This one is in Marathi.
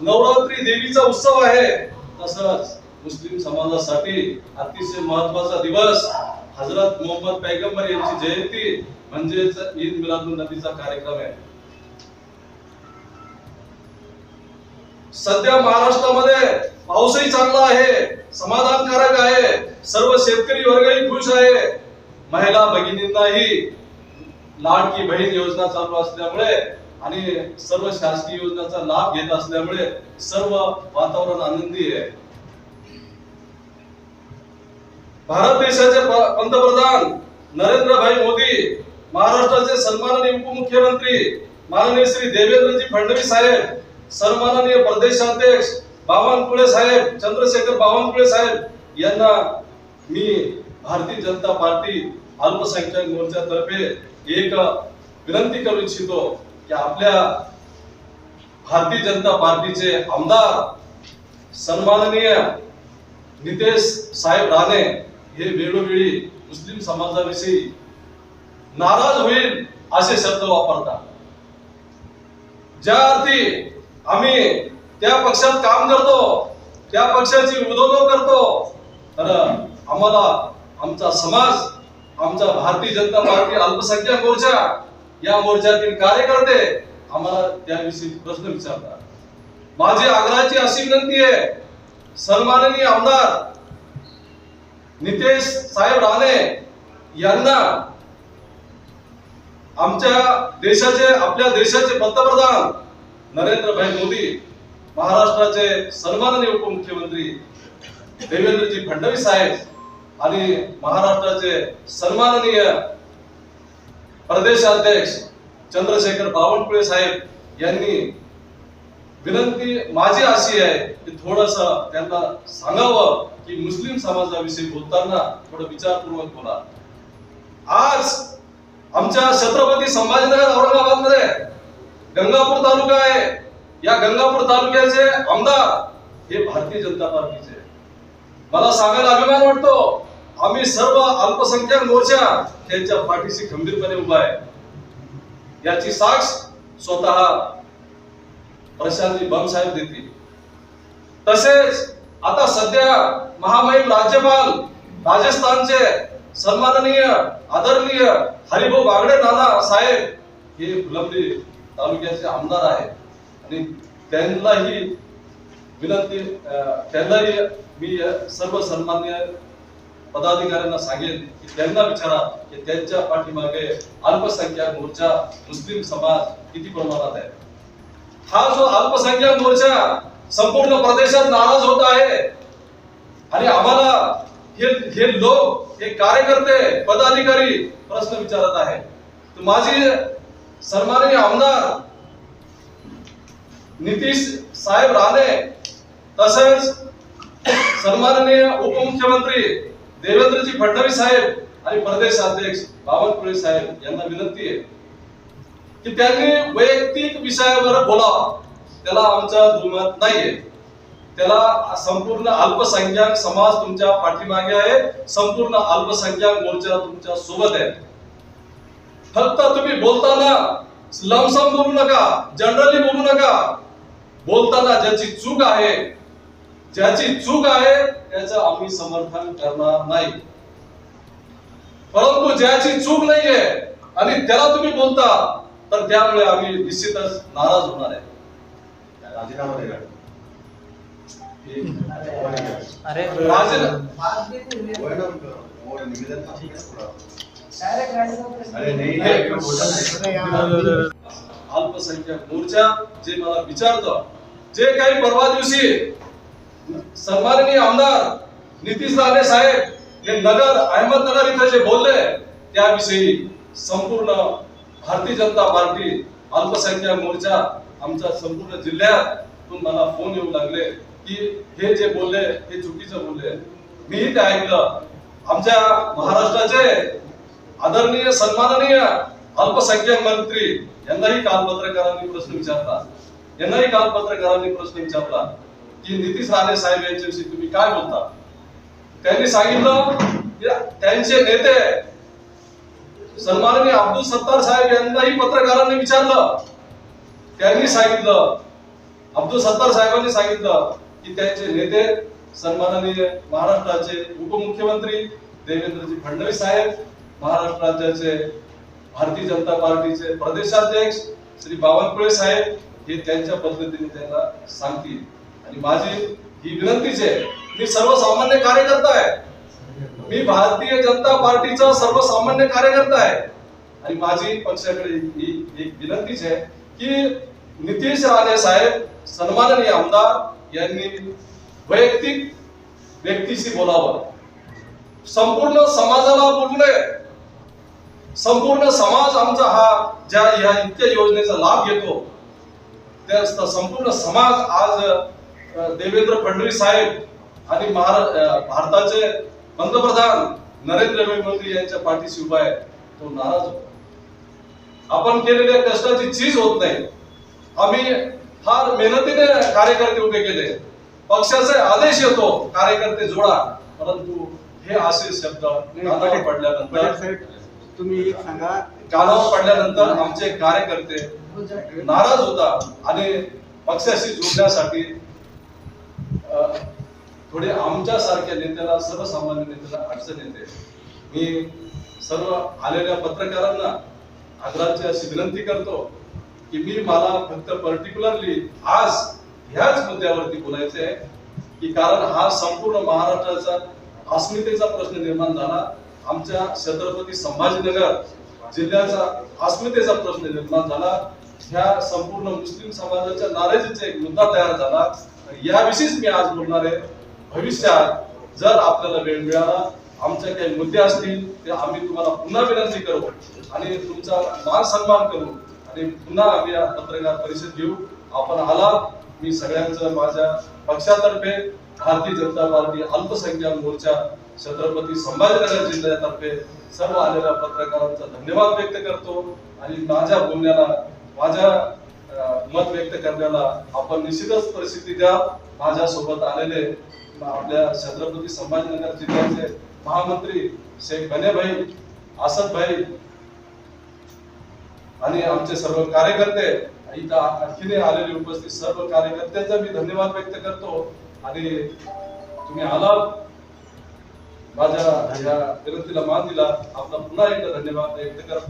नवरात्री देवीचा उत्सव आहे. तसंच मुस्लिम समाजासाठी अतिशय महत्त्वाचा दिवस. हजरत मोहम्मद पैगंबर यांची जयंती म्हणजेच ईद मिलादुल नबीचा कार्यक्रम आहे. सध्या महाराष्ट्रामध्ये पाऊसही चांगला आहे. समाधानकारक आहे. सर्व शेतकरी वर्गही खुश आहे. महिला भगिनींनाही लाडकी बहीण योजना चालू असल्यामुळे आणि सर्व शासकीय योजनांचा लाभ घेत असल्यामुळे सर्व वातावरण आनंदी आहे. भारत देशाचे पंतप्रधान पंतप्रधान नरेंद्रभाई मोदी महाराष्ट्राचे सन्माननीय उपमुख्यमंत्री माननीय श्री देवेंद्रजी फडणवीस साहेब सन्माननीय प्रदेशाध्यक्ष बावनकुळे साहेब चंद्रशेखर बावनकुळे साहेब यांना मी भारतीय जनता पार्टी अल्पसंख्याक मोर्चातर्फे एक विनंती करू इच्छितो. की आपल्या भारतीय जनता पार्टीचे आमदार सन्माननीय नितेश साहेब राणे हे वेळोवेळी मुस्लिम समाजाविषयी नाराज होईल असे शब्द वापरतात. ज्या अर्थी आम्ही त्या पक्षात काम करतो त्या पक्षाची उदोदो करतो तर आम्हाला आमचा समाज आमचा भारतीय जनता पार्टी अल्पसंख्याक मोर्चा या मोर्चातील कार्यकर्ते आम्हाला त्याविषयी प्रश्न विचारतात. माझी आग्रहाची अशी विनंती आहे सन्माननीय आमदार नितेश साहेब राणे यांना आमच्या देशाचे आपल्या देशाचे पंतप्रधान नरेंद्रभाई मोदी महाराष्ट्राचे सन्माननीय उपमुख्यमंत्री देवेंद्रजी फडणवीस साहेब आणि महाराष्ट्राचे सन्माननीय प्रदेशाध्यक्ष चंद्रशेखर बावनकुळे साहेब यांनी विनंती माझी अशी आहे की थोडस त्यांना सांगावं की मुस्लिम समाजाविषयी बोलताना थोडं विचारपूर्वक बोला. आज आमच्या छत्रपती संभाजीनगर औरंगाबादमध्ये गंगापूर तालुका आहे. या गंगापूर तालुक्याचे आमदार हे भारतीय जनता पार्टीचे. मला सांगायला अभिमान वाटतो आम्ही सर्व अल्पसंख्याक मोर्चा त्यांच्या पाठीशी खंबीरपणे उभा आहे. याची साक्ष स्वतः प्रशांतजी बमसाहेब देतील. तसेच आता सध्या महामहिम राज्यपाल राजस्थानचे सन्माननीय आदरणीय हरिभाऊ बागडे नाना साहेब हे फुलंब्री तालुक्याचे आमदार आहेत. आणि त्यांनाही विनंती त्यांनाही मी सर्व सन्मान्य पदाधिकाऱ्यांना सांगेन की त्यांना विचारा की त्यांच्या पाठीमागे अल्पसंख्याक मोर्चा मुस्लिम समाज किती प्रमाणात आहे. हा जो अल्पसंख्याक मोर्चा संपूर्ण प्रदेशात नाराज होत आहे. आणि आम्हाला हे हे लोक हे कार्यकर्ते पदाधिकारी प्रश्न विचारत आहे तर माझी सन्माननीय आमदार नितीश साहेब राणे तसेच सन्माननीय उपमुख्यमंत्री देवेंद्रजी फडणवीस साहेब आणि प्रदेश अध्यक्ष बावनकुळे साहेब यांना विनंती आहे की त्यांनी वैयक्तिक विषयावर बोलावा. त्याला आमचा दुमत नाहीये. त्याला संपूर्ण अल्पसंख्याक समाज तुमच्या पाठीमागे आहे. संपूर्ण अल्पसंख्याक मोर्चा तुमच्यासोबत आहे. फक्त तुम्ही बोलताना लमसम बोलू नका जनरली बोलू नका. बोलताना ज्याची चूक आहे ज्याची चूक आहे त्याचं आम्ही समर्थन करणार नाही. परंतु ज्याची चूक नाहीये आणि त्याला तुम्ही बोलता तर त्यामुळे आम्ही निश्चितच नाराज होणार आहे. राजीनामा नहीं नहीं? अल्पसंख्याक मोर्चा जे मला विचारतं जे काही परवा दिवशी सन्माननीय आमदार नितीश राणे साहेब हे नगर अहमदनगर इथे जे बोलले त्याविषयी संपूर्ण भारतीय जनता पार्टी अल्पसंख्याक मोर्चा आमच्या संपूर्ण जिल्ह्यातून मला फोन येऊ लागले की हे जे बोलले हे चुकीचं बोलले. मीही ते ऐकलं. आमच्या महाराष्ट्राचे आदरणीय सन्माननीय अल्पसंख्याक मंत्री यांनाही काल पत्रकारांनी प्रश्न विचारला. यांनाही काल पत्रकारांनी प्रश्न विचारला. की नितीश राणे साहेब यांच्याविषयी तुम्ही काय बोलता? त्यांनी सांगितलं त्यांचे नेते सन्माननीय अब्दुल सत्तार साहेब यांनाही पत्रकारांनी विचारलं. त्यांनी सांगितलं अब्दुल सत्तार साहेबांनी सांगितलं की त्यांचे नेते सन्माननीय महाराष्ट्राचे उपमुख्यमंत्री देवेंद्रजी फडणवीस साहेब महाराष्ट्र राज्याचे भारतीय जनता पार्टीचे प्रदेशाध्यक्ष श्री बावनकुळे साहेब हे त्यांच्या पद्धतीने त्यांना सांगतील. आणि माझी ही विनंतीच आहे मी सर्वसामान्य कार्यकर्ता आहे. मी भारतीय जनता पार्टीचा सर्वसामान्य कार्यकर्ता आहे. आणि माझी पक्षाकडे ही एक विनंतीच आहे की नितीश राणे साहेब सन्माननीय आमदार यांनी वैयक्तिक व्यक्तीशी बोलावं. संपूर्ण समाजाला बोलू नये. संपूर्ण समाज आमचा हा ज्या या इतक्या योजनेचा लाभ घेतो त्या संपूर्ण समाज आज देवेंद्र फडणवीस साहेब आणि भारताचे पंतप्रधान नरेंद्र मोदी यांच्या पाठीशी उभा आहे तो नाराज होतो. आपण केलेल्या कष्टाची चीज होत नाही. आम्ही फार मेहनतीने कार्यकर्ते उभे केले. पक्षाचे आदेश येतो कार्यकर्ते जोडा. परंतु हे असे शब्द कानावर पडल्यानंतर साहेब तुम्ही एक सांगा. कानावर पडल्यानंतर आमचे कार्यकर्ते नाराज होता आणि पक्षाशी जोडण्यासाठी थोडे आमच्यासारख्या नेत्याला सर्वसामान्य नेत्याला अडचण येते. मी सर्व आलेल्या पत्रकारांना आग्रहाची अशी विनंती करतो की मी मला फक्त पर्टिक्युलरली आज ह्याच मुद्द्यावरती बोलायचे आहे की कारण हा संपूर्ण महाराष्ट्राचा अस्मितेचा प्रश्न निर्माण झाला. आमच्या छत्रपती संभाजीनगर जिल्ह्याचा अस्मितेचा प्रश्न निर्माण झाला. ह्या संपूर्ण मुस्लिम समाजाच्या नाराजीचा एक मुद्दा तयार झाला. याविषयीच मी आज बोलणार आहे. भविष्यात जर आपल्याला वेळ मिळाला आमच्या काही मुद्दे असतील ते आम्ही तुम्हाला पुन्हा विनंती करू आणि तुमचा मान सन्मान करू आणि पुन्हा आम्ही या पत्रकार परिषद घेऊ. आपण आला मी सगळ्यांचं माझ्या पक्षातर्फे भारतीय जनता पार्टी अल्पसंख्याक मोर्चा छत्रपती संभाजीनगर जिल्ह्यातर्फे सर्व आलेल्या पत्रकारांचा धन्यवाद व्यक्त करतो आणि माझ्या बोलण्याला माझ्या मत व्यक्त करण्याला आपण निश्चितच परिस्थिती द्या. माझ्या सोबत आलेले आपल्या छत्रपती संभाजीनगर जिल्ह्याचे महामंत्री शेख बनेभाई आसदभाई आणि आमचे सर्व कार्यकर्ते इथं आणखीने आलेले उपस्थित सर्व कार्यकर्त्यांचा मी धन्यवाद व्यक्त करतो. आणि तुम्ही आलात. माझ्या या विनंतीला मान दिला. आपला पुन्हा एकदा धन्यवाद व्यक्त करतो.